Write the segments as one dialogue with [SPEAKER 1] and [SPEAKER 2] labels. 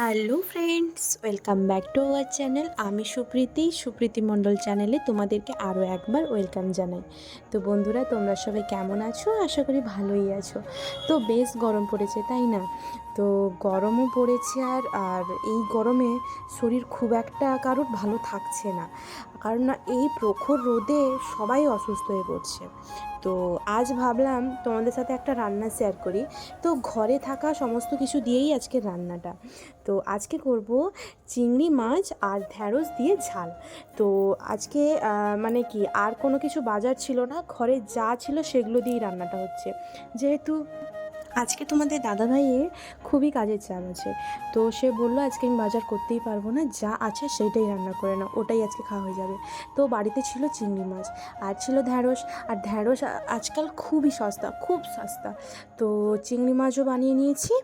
[SPEAKER 1] Hello friends, welcome back to our channel. আমি সুপ্রীতি সুপ্রীতি মণ্ডল চ্যানেলে তোমাদেরকে আরও একবার ওয়েলকাম জানাই। তো বন্ধুরা, তোমরা সবাই কেমন আছো? আশা করি ভালোই আছো। তো বেশ গরম পড়েছে, তাই না? তো গরমও পড়েছে আর আর এই গরমে শরীর খুব একটা কারোর ভালো থাকছে না। কারণ এই প্রখর রোদে সবাই অসুস্থ হয়ে পড়ছে। তো আজ ভাবলাম তোমাদের সাথে একটা রান্না শেয়ার করি। তো ঘরে থাকা সমস্ত কিছু দিয়েই আজকে রান্নাটা। তো আজকে করব চিংড়ি মাছ আর ঢ্যাঁড়স দিয়ে ঝাল। তো আজকে মানে কি, আর কোনো কিছু বাজার ছিল না। ঘরে যা ছিল সেগুলো দিয়েই রান্নাটা হচ্ছে। যেহেতু আজকে তোমাদের দাদাভাইয়ের খুবই কাজের চাপ আছে। তো সে বলল, আজকে আমি বাজার করতেই পারব না, যা আছে সেইটাই রান্না করে না ওটাই আজকে খাওয়া হয়ে যাবে। তো বাড়িতে ছিল চিংড়ি মাছ, আর ছিল ঢ্যাঁড়স, আর ঢ্যাঁড়স আজকাল খুবই সস্তা, খুব সস্তা। তো চিংড়ি মাছও বানিয়ে নিয়েছি,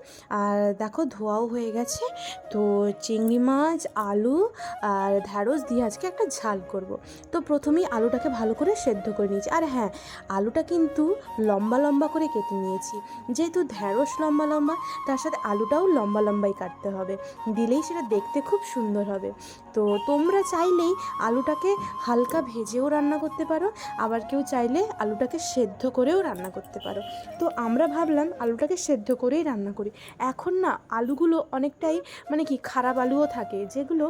[SPEAKER 1] আর দেখো ধোয়াও হয়ে গেছে। তো চিংড়ি মাছ, আলু, আর ঢ্যাঁড়স দিয়ে আজকে একটা ঝাল করব। তো প্রথমেই আলুটাকে ভালো করে সেদ্ধ করে নিয়েছি। আর হ্যাঁ আলুটা কিন্তু লম্বা লম্বা করে কেটে নিয়েছি। যেহেতু ঢ্যাঁড়স লম্বা লম্বা, তার সাথে আলুটাও লম্বা লম্বাই কাটতে হবে। দিলেই সেটা দেখতে খুব সুন্দর হবে। তো তোমরা চাইলেই আলুটাকে হালকা ভেজেও রান্না করতে পারো, আবার কেউ চাইলে আলুটাকে সেদ্ধ করেও রান্না করতে পারো। তো আমরা ভাবলাম আলুটাকে সেদ্ধ করেই রান্না করি। এখন না, আলুগুলো অনেকটাই মানে কি খারাপ আলুও থাকে, যেগুলো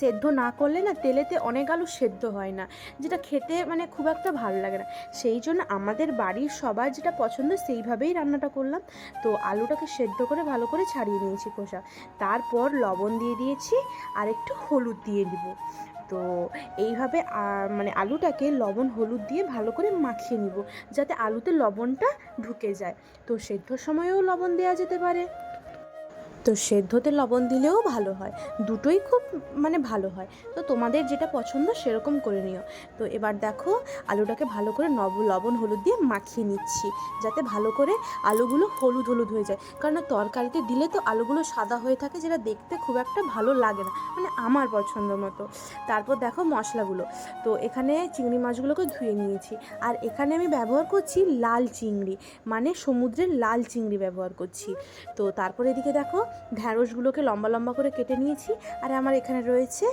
[SPEAKER 1] সেদ্ধ না করলে না তেলেতে অনেক আলু সেদ্ধ হয় না, যেটা খেতে মানে খুব একটা ভালো লাগে না। সেই জন্য আমাদের বাড়ির সবার যেটা পছন্দ সেইভাবেই রান্নাটা করলাম। তো আলুটাকে সেদ্ধ করে ভালো করে ছাড়িয়ে নিয়েছি খোসা। তারপর লবণ দিয়ে দিয়েছি, আর একটু হলুদ দিয়ে দিব। তো এইভাবে মানে আলুটাকে লবণ হলুদ দিয়ে ভালো করে মাখিয়ে নিব, যাতে আলুতে লবণটা ঢুকে যায়। তো সেদ্ধর সময়েও লবণ দেওয়া যেতে পারে। তো সেদ্ধতে লবণ দিলেও ভালো হয়। দুটোই খুব মানে ভালো হয়। তো তোমাদের যেটা পছন্দ সেরকম করে নিও। তো এবার দেখো আলুটাকে ভালো করে নব, লবণ, হলুদ দিয়ে মাখিয়ে নিচ্ছি। যাতে ভালো করে আলুগুলো হলুদ হলুদ হয়ে যায়। কারণ তরকারিতে দিলে তো আলুগুলো সাদা হয়ে থাকে, যেটা দেখতে খুব একটা ভালো লাগে না। মানে আমার পছন্দ মতো। তারপর দেখো মশলাগুলো। তো এখানে চিংড়ি মাছগুলোকে ধুয়ে নিয়েছি। আর এখানে আমি ব্যবহার করছি লাল চিংড়ি। মানে সমুদ্রের লাল চিংড়ি ব্যবহার করছি। তো তারপর এদিকে দেখো ঢ্যাঁড়সগুলোকে লম্বা লম্বা করে কেটে নিয়েছি আর আমার এখানে রয়েছে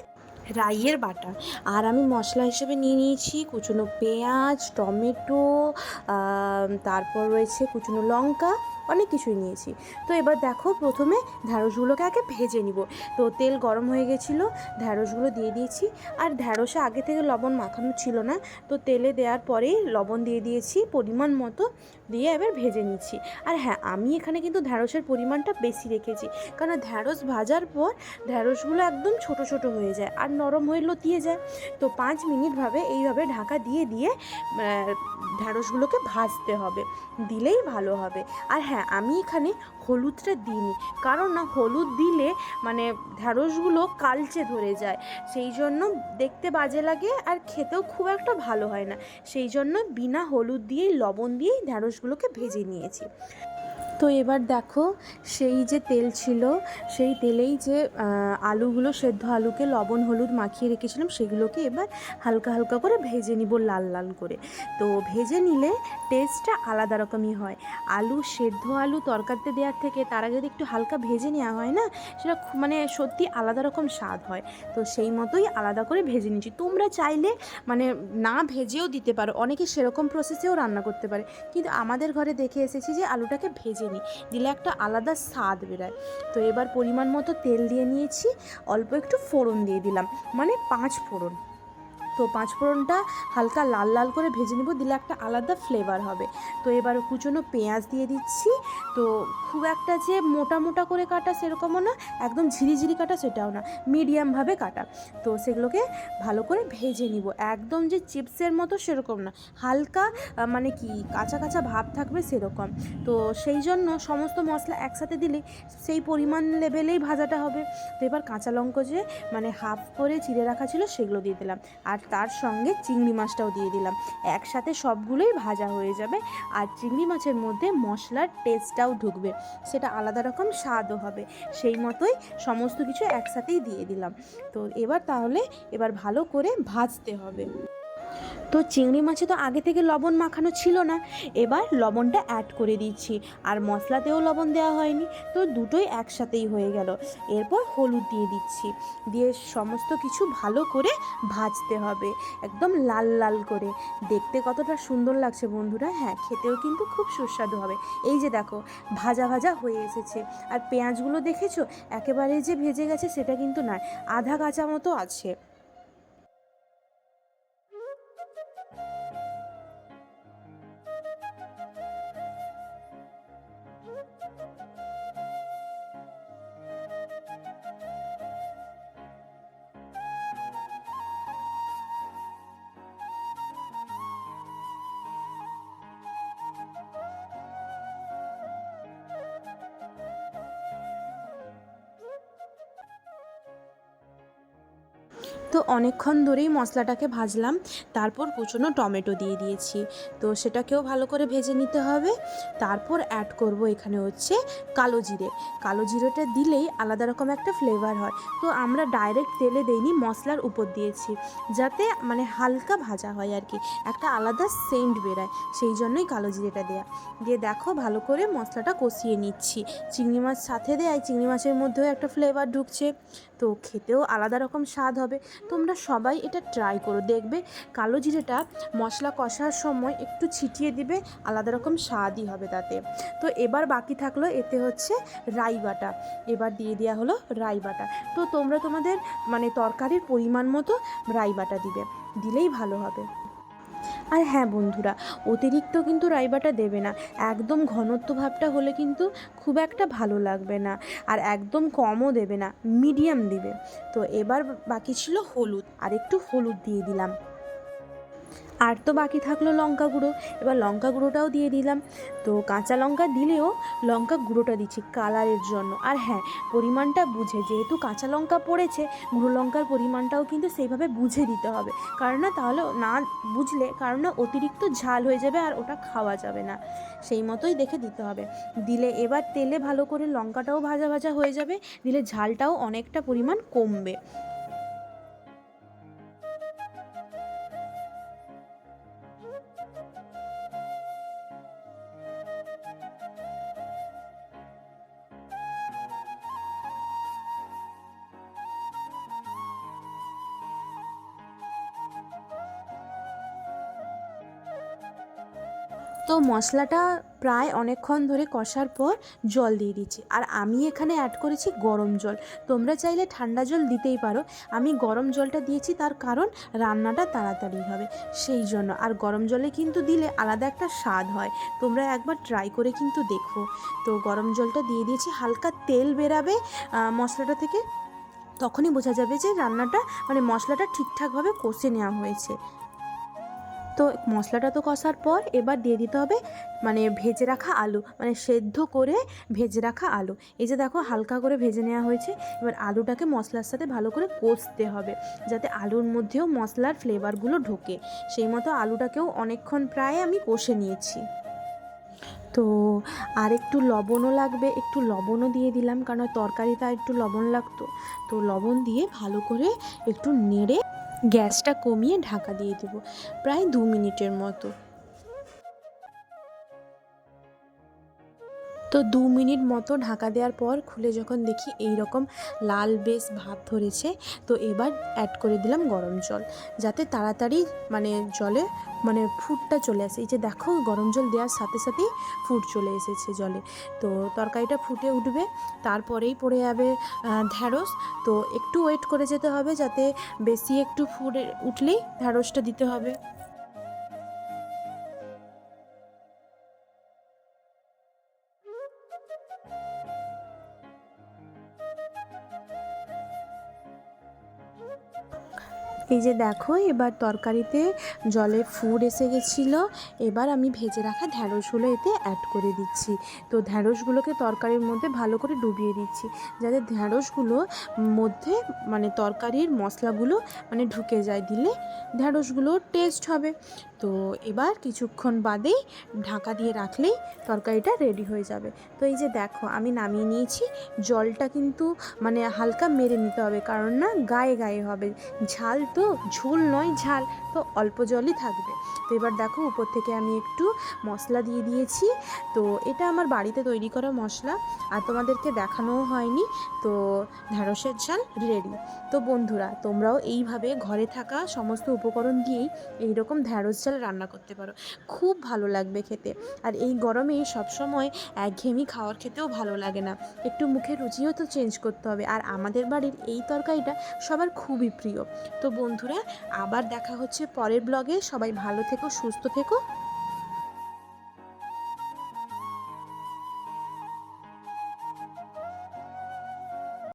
[SPEAKER 1] রাইয়ের বাটা। আর আমি মশলা হিসেবে নিয়ে নিয়েছি কুচুনো পেঁয়াজ, টমেটো তারপর রয়েছে কুচুনো লঙ্কা অনেক কিছুই নিয়েছি। তো এবার দেখো প্রথমে ঢ্যাঁড়সগুলোকে আগে ভেজে নিব। তো তেল গরম হয়ে গেছিল ঢ্যাঁড়সগুলো দিয়ে দিয়েছি। আর ঢ্যাঁড়সে আগে থেকে লবণ মাখানো ছিল না। তো তেলে দেওয়ার পরেই লবণ দিয়ে দিয়েছি পরিমাণ মতো, দিয়ে এবার ভেজে নিচ্ছি। আর হ্যাঁ আমি এখানে কিন্তু ঢ্যাঁড়সের পরিমাণটা বেশি রেখেছি। কারণ ঢ্যাঁড়স ভাজার পর ঢ্যাঁড়সগুলো একদম ছোট ছোট হয়ে যায় আর নরম হয়ে লতিয়ে যায়। তো পাঁচ মিনিটভাবে এইভাবে ঢাকা দিয়ে দিয়ে ঢ্যাঁড়সগুলোকে ভাজতে হবে। দিলেই ভালো হবে। আর হ্যাঁ আমি এখানে হলুদটা দিইনি। কারণ না, হলুদ দিলে মানে ঢ্যাঁড়সগুলো কালচে ধরে যায়। সেই জন্য দেখতে বাজে লাগে আর খেতেও খুব একটা ভালো হয় না। সেই জন্য বিনা হলুদ দিয়েই, লবণ দিয়েই ঢ্যাঁড়সগুলোকে ভেজে নিয়েছি। তো এবার দেখো, সেই যে তেল ছিল, সেই তেলেই যে আলুগুলো সেদ্ধ আলুকে লবণ, হলুদ মাখিয়ে রেখেছিলাম, সেগুলোকে এবার হালকা হালকা করে ভেজে নিব লাল লাল করে। তো ভেজে নিলে টেস্টটা আলাদা রকমই হয়। আলু সেদ্ধ আলু তরকারিতে দেওয়ার থেকে তারা যদি একটু হালকা ভেজে নেওয়া হয় না, সেটা মানে সত্যি আলাদা রকম স্বাদ হয়। তো সেই মতোই আলাদা করে ভেজে নিচ্ছি। তোমরা চাইলে মানে না ভেজেও দিতে পারো। অনেকে সেরকম প্রসেসেও রান্না করতে পারে। কিন্তু আমাদের ঘরে দেখে এসেছি যে, আলুটাকে ভেজে নিই দিলে একটা আলাদা স্বাদ বেরোয়। তো এবার পরিমাণ মতো তেল দিয়ে নিয়েছি, অল্প একটু ফোড়ন দিয়ে দিলাম মানে পাঁচ ফোড়ন। তো পাঁচ ফোড়নটা হালকা লাল লাল করে ভেজে নেব, দিলে একটা আলাদা ফ্লেভার হবে। তো এবার কুচনো পেঁয়াজ দিয়ে দিচ্ছি। তো খুব একটা যে মোটা মোটা করে কাটা সেরকমও না, একদম ঝিরিঝিরি কাটা সেটাও না মিডিয়ামভাবে কাটা। তো সেগুলোকে ভালো করে ভেজে নিব। একদম যে চিপসের মতো সেরকম না, হালকা মানে কি কাঁচা কাঁচা ভাব থাকবে সেরকম। তো সেই জন্য সমস্ত মশলা একসাথে দিলে সেই পরিমাণ লেভেলেই ভাজাটা হবে। তো এবার কাঁচা লঙ্কা যে মানে হাফ করে চিড়ে রাখা ছিল সেগুলো দিয়ে দিলাম। আর তার সঙ্গে চিংড়ি মাছটাও দিয়ে দিলাম। একসাথে সবগুলোই ভাজা হয়ে যাবে আর চিংড়ি মাছের মধ্যে মশলার টেস্টটাও ঢুকবে। সেটা আলাদা রকম স্বাদও হবে। সেই মতোই সমস্ত কিছু একসাথেই দিয়ে দিলাম। তো এবার তাহলে এবার ভালো করে ভাজতে হবে। তো চিংড়ি মাছে তো আগে থেকে লবণ মাখানো ছিল না, এবার লবণটা অ্যাড করে দিচ্ছি। আর মশলাতেও লবণ দেওয়া হয়নি, তো দুটোই একসাথেই হয়ে গেল। এরপর হলুদ দিয়ে দিচ্ছি। দিয়ে সমস্ত কিছু ভালো করে ভাজতে হবে, একদম লাল লাল করে। দেখতে কতটা সুন্দর লাগছে বন্ধুরা। হ্যাঁ খেতেও কিন্তু খুব সুস্বাদু হবে। এই যে দেখো, ভাজা ভাজা হয়ে এসেছে। আর পেঁয়াজগুলো দেখেছ? একেবারে যে ভেজে গেছে সেটা কিন্তু নয়, আধা কাঁচা মতো আছে। তো অনেকক্ষণ ধরেই মশলাটাকে ভাজলাম। তারপর কুচনো টমেটো দিয়ে দিয়েছি। তো সেটাকেও ভালো করে ভেজে নিতে হবে। তারপর অ্যাড করব এখানে হচ্ছে কালো জিরে। কালো জিরেটা দিলেই আলাদা রকম একটা ফ্লেভার হয়। তো আমরা ডাইরেক্ট তেলে দেইনি, মশলার উপর দিয়েছি। যাতে মানে হালকা ভাজা হয় আর কি একটা আলাদা সেন্ট বেরায়। সেই জন্যই কালো জিরেটা দেয়া। দিয়ে দেখো ভালো করে মশলাটা কষিয়ে নিচ্ছি। চিংড়ি মাছ সাথে দেয়, চিংড়ি মাছের মধ্যেও একটা ফ্লেভার ঢুকছে। তো খেতেও আলাদা রকম স্বাদ হবে। তোমরা সবাই এটা ট্রাই করো। দেখবে কালো জিরেটা মশলা কষার সময় একটু ছিটিয়ে দিবে, আলাদা রকম স্বাদই হবে তাতে। তো এবার বাকি থাকল এতে হচ্ছে রাই বাটা। এবার দিয়ে দেওয়া হলো রাই বাটা। তো তোমরা তোমাদের মানে তরকারির পরিমাণ মতো রাই বাটা দিবে। দিলেই ভালো হবে। আর হ্যাঁ বন্ধুরা, অতিরিক্ত কিন্তু রাইবাটা দেবে না। একদম ঘনত্ব ভাবটা হলে কিন্তু খুব একটা ভালো লাগবে না। আর একদম কমও দেবে না, মিডিয়াম দিবে। তো এবার বাকি ছিল হলুদ। আর একটু হলুদ দিয়ে দিলাম। আর তো বাকি থাকল লঙ্কা গুঁড়ো। এবার লঙ্কা গুঁড়োটাও দিয়ে দিলাম। তো কাঁচা লঙ্কা দিলেও লঙ্কা গুঁড়োটা দিচ্ছি কালারের জন্য। আর হ্যাঁ পরিমাণটা বুঝে, যেহেতু কাঁচা লঙ্কা পড়েছে, গুঁড়ো লঙ্কার পরিমাণটাও কিন্তু সেইভাবে বুঝে দিতে হবে। কারণ না, তাহলে না বুঝলে, কারণ না অতিরিক্ত ঝাল হয়ে যাবে আর ওটা খাওয়া যাবে না। সেই মতোই দেখে দিতে হবে। দিলে এবার তেলে ভালো করে লঙ্কাটাও ভাজা ভাজা হয়ে যাবে, দিলে ঝালটাও অনেকটা পরিমাণ কমবে। তো মশলাটা প্রায় অনেকক্ষণ ধরে কষার পর জল দিয়ে দিচ্ছি। আর আমি এখানে অ্যাড করেছি গরম জল। তোমরা চাইলে ঠান্ডা জল দিতেই পারো। আমি গরম জলটা দিয়েছি তার কারণ রান্নাটা তাড়াতাড়ি হবে, সেই জন্য। আর গরম জলে কিন্তু দিলে আলাদা একটা স্বাদ হয়। তোমরা একবার ট্রাই করে কিন্তু দেখো। তো গরম জলটা দিয়ে দিয়েছি, হালকা তেল বেরাবে মশলাটা থেকে। তখনই বোঝা যাবে যে রান্নাটা মানে মশলাটা ঠিকঠাকভাবে কষে নেওয়া হয়েছে। তো মশলাটা তো কষার পর এবার দিয়ে দিতে হবে মানে ভেজে রাখা আলু মানে সেদ্ধ করে ভেজে রাখা আলু। এই যে দেখো হালকা করে ভেজে নেওয়া হয়েছে, এবার আলুটাকে মশলার সাথে ভালো করে কষতে হবে যাতে আলুর মধ্যেও মশলার ফ্লেভারগুলো ঢোকে। সেই মতো আলুটাকেও অনেকক্ষণ প্রায় আমি কষে নিয়েছি। তো আর একটু লবণও লাগবে, একটু লবণও দিয়ে দিলাম, কারণ তরকারিতে একটু লবণ লাগতো। তো লবণ দিয়ে ভালো করে একটু নেড়ে গ্যাসটা কমিয়ে ঢাকা দিয়ে দেবো প্রায় দু মিনিটের মতো। তো দু মিনিট মতো ঢাকা দেওয়ার পর খুলে যখন দেখি এই রকম লাল বেশ ভাব ধরেছে, তো এবার অ্যাড করে দিলাম গরম জল। যাতে তাড়াতাড়ি মানে জলে মানে ফুটটা চলে আসে। এই যে দেখো, গরম জল দেওয়ার সাথে সাথেই ফুট চলে এসেছে জলে। তো তরকারিটা ফুটে উঠবে, তারপরেই পড়ে যাবে ঢ্যাঁড়স তো একটু ওয়েট করে যেতে হবে যাতে বেশি একটু ফুটে উঠলেই ঢ্যাঁড়সটা দিতে হবে। এই যে দেখো, এবার তরকারিতে জলে ফুড এসে গেছিল। এবার আমি ভেজে রাখা ঢ্যাঁড়সগুলো এতে অ্যাড করে দিচ্ছি। তো ঢ্যাঁড়সগুলোকে তরকারির মধ্যে ভালো করে ডুবিয়ে দিচ্ছি, যাতে ঢ্যাঁড়সগুলো মধ্যে মানে তরকারির মশলাগুলো মানে ঢুকে যায়, দিলে ঢ্যাঁড়সগুলো টেস্ট হবে। তো এবার কিছুক্ষণ বাদেই ঢাকা দিয়ে রাখলেই তরকারিটা রেডি হয়ে যাবে। তো এই যে দেখো, আমি নামিয়ে নিয়েছি। জলটা কিন্তু মানে হালকা মেরে নিতে হবে, কারণ না গায়ে গায়ে হবে। ঝাল তো, ঝোল নয় ঝাল। তো অল্প জলই থাকবে। তো এবার দেখো উপর থেকে আমি একটু মশলা দিয়ে দিয়েছি। তো এটা আমার বাড়িতে তৈরি করা মশলা আর তোমাদেরকে দেখানোও হয়নি। তো ঢ্যাঁড়সের ঝাল রেডি তো বন্ধুরা, তোমরাও এইভাবে ঘরে থাকা সমস্ত উপকরণ দিয়েই এইরকম ঢ্যাঁড়স ঝাল রান্না করতে পারো। খুব ভালো লাগবে খেতে। আর এই গরমে সবসময় একঘেয়েমি খাওয়ার খেতেও ভালো লাগে না। একটু মুখের রুচিও তো চেঞ্জ করতে হবে। আর আমাদের বাড়ির এই তরকারিটা সবার খুবই প্রিয়। তো বন্ধুরা, আবার দেখা হচ্ছে পরের ব্লগে সবাই ভালো থেকো সুস্থ থেকো।